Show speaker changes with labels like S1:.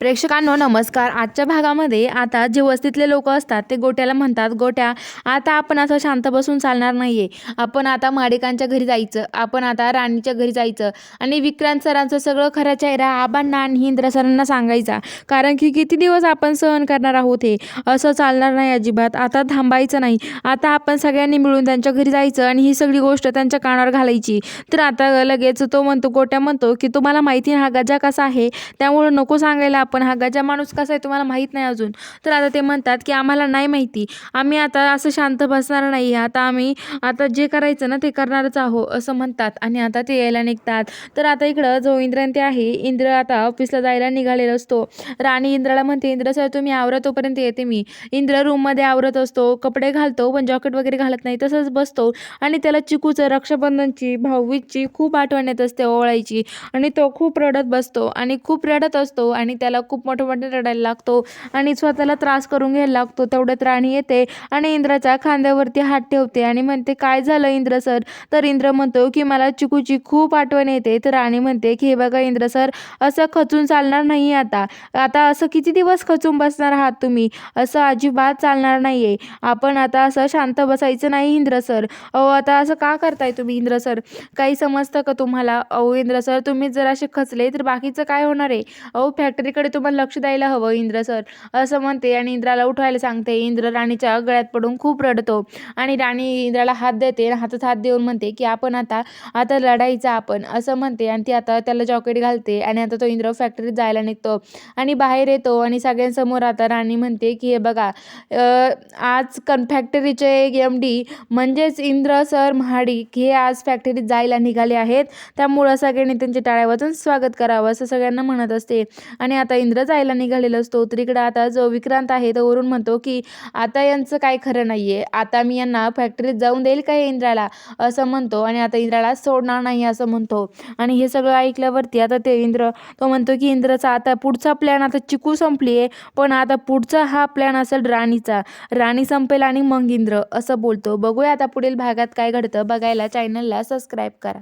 S1: प्रेक्षकांनो नमस्कार. आजच्या भागामध्ये आता जे वस्तीतले लोक असतात ते गोट्याला म्हणतात गोट्या आता आपण असं शांत बसून चालणार नाही आहे आपण आता माडिकांच्या घरी जायचं आपण आता राणीच्या घरी जायचं आणि विक्रांत सरांचं सगळं खरा चेहरा आबांना आणि इंद्र सरांना सांगायचा. कारण की किती दिवस आपण सहन करणार आहोत हे? असं चालणार नाही अजिबात. आता थांबायचं नाही. आता आपण सगळ्यांनी मिळून त्यांच्या घरी जायचं आणि ही सगळी गोष्ट त्यांच्या कानावर घालायची. तर आता लगेच तो म्हणतो गोट्या म्हणतो की तुम्हाला माहिती आहे हा गजा कसा आहे? त्यामुळं नको सांगायला आपण हा गजा माणूस कसा आहे तुम्हाला माहीत नाही अजून. तर आता ते म्हणतात की आम्हाला नाही माहिती. आम्ही आता असं शांत बसणार नाही. आता आम्ही आता जे करायचं ना ते करणारच आहो असं म्हणतात. आणि आता ते यायला निघतात. तर आता इकडं जो इंद्र ते आहे इंद्र आता ऑफिसला जायला निघालेला असतो. राणी इंद्राला म्हणते इंद्र सर तुम्ही आवरा तोपर्यंत येते मी. इंद्र रूममध्ये आवरत असतो कपडे घालतो पण जॉकेट वगैरे घालत नाही तसंच बसतो. आणि त्याला चिकूचं रक्षाबंधनची भाऊबीजची खूप आठवण येत असते ओवाळायची. आणि तो खूप रडत बसतो. आणि खूप रडत असतो. आणि त्याला खूप मोठं मोठे रडायला लागतो आणि स्वतःला त्रास करून घ्यायला लागतो. तेवढ्यात राणी येते आणि इंद्राच्या खांद्यावरती हात ठेवते आणि म्हणते काय झालं इंद्र सर? तर इंद्र म्हणतो की मला चिकूची खूप आठवण येते. तर राणी म्हणते की हे बघा इंद्र सर असं खचून चालणार नाही आता. आता असं किती दिवस खचून बसणार आहात तुम्ही? असं अजिबात चालणार नाही आहे आपण आता असं शांत बसायचं नाही इंद्र सर. अहो आता असं का करताय तुम्ही इंद्र सर? काही समजतं का तुम्हाला? अहो इंद्र सर तुम्ही जर असे खचले तर बाकीचं काय होणार आहे? अहो फॅक्टरीकडे तुम्हाला लक्ष द्यायला हवं इंद्र सर असं म्हणते आणि इंद्राला उठवायला सांगते. इंद्र राणीच्या गळ्यात पडून खूप रडतो आणि राणी इंद्राला हात देते आणि हातात हात देऊन म्हणते की आपण आता आता लढाईचा आपण. असं म्हणते आणि ती आता त्याला जॉकेट घालते आणि आता तो इंद्र फॅक्टरीत जायला निघतो आणि बाहेर येतो आणि सगळ्यांसमोर आता राणी म्हणते की हे बघा आज कन फॅक्टरीचे एम डी म्हणजेच इंद्र सर महाडिक हे आज फॅक्टरीत जायला निघाले आहेत. त्यामुळं सगळ्यांनी त्यांच्या टाळ्या वाजून स्वागत करावं असं सगळ्यांना म्हणत असते. आणि आता इंद्र जायला निघालेला असतो. तर इकडं आता जो विक्रांत आहे तो वरून म्हणतो की आता यांचं काय खरं नाही आहे आता मी यांना फॅक्टरीत जाऊन देईल काय इंद्राला? असं म्हणतो आणि आता इंद्राला सोडणार नाही असं म्हणतो. आणि हे सगळं ऐकल्यावरती आता ते इंद्र तो म्हणतो की इंद्रचा आता पुढचा प्लॅन आता चिकू संपली आहे पण आता पुढचा हा प्लॅन असेल राणीचा. राणी संपेल आणि मग इंद्र असं बोलतो. बघूया आता पुढील भागात काय घडतं. बघायला चॅनलला सबस्क्राईब करा.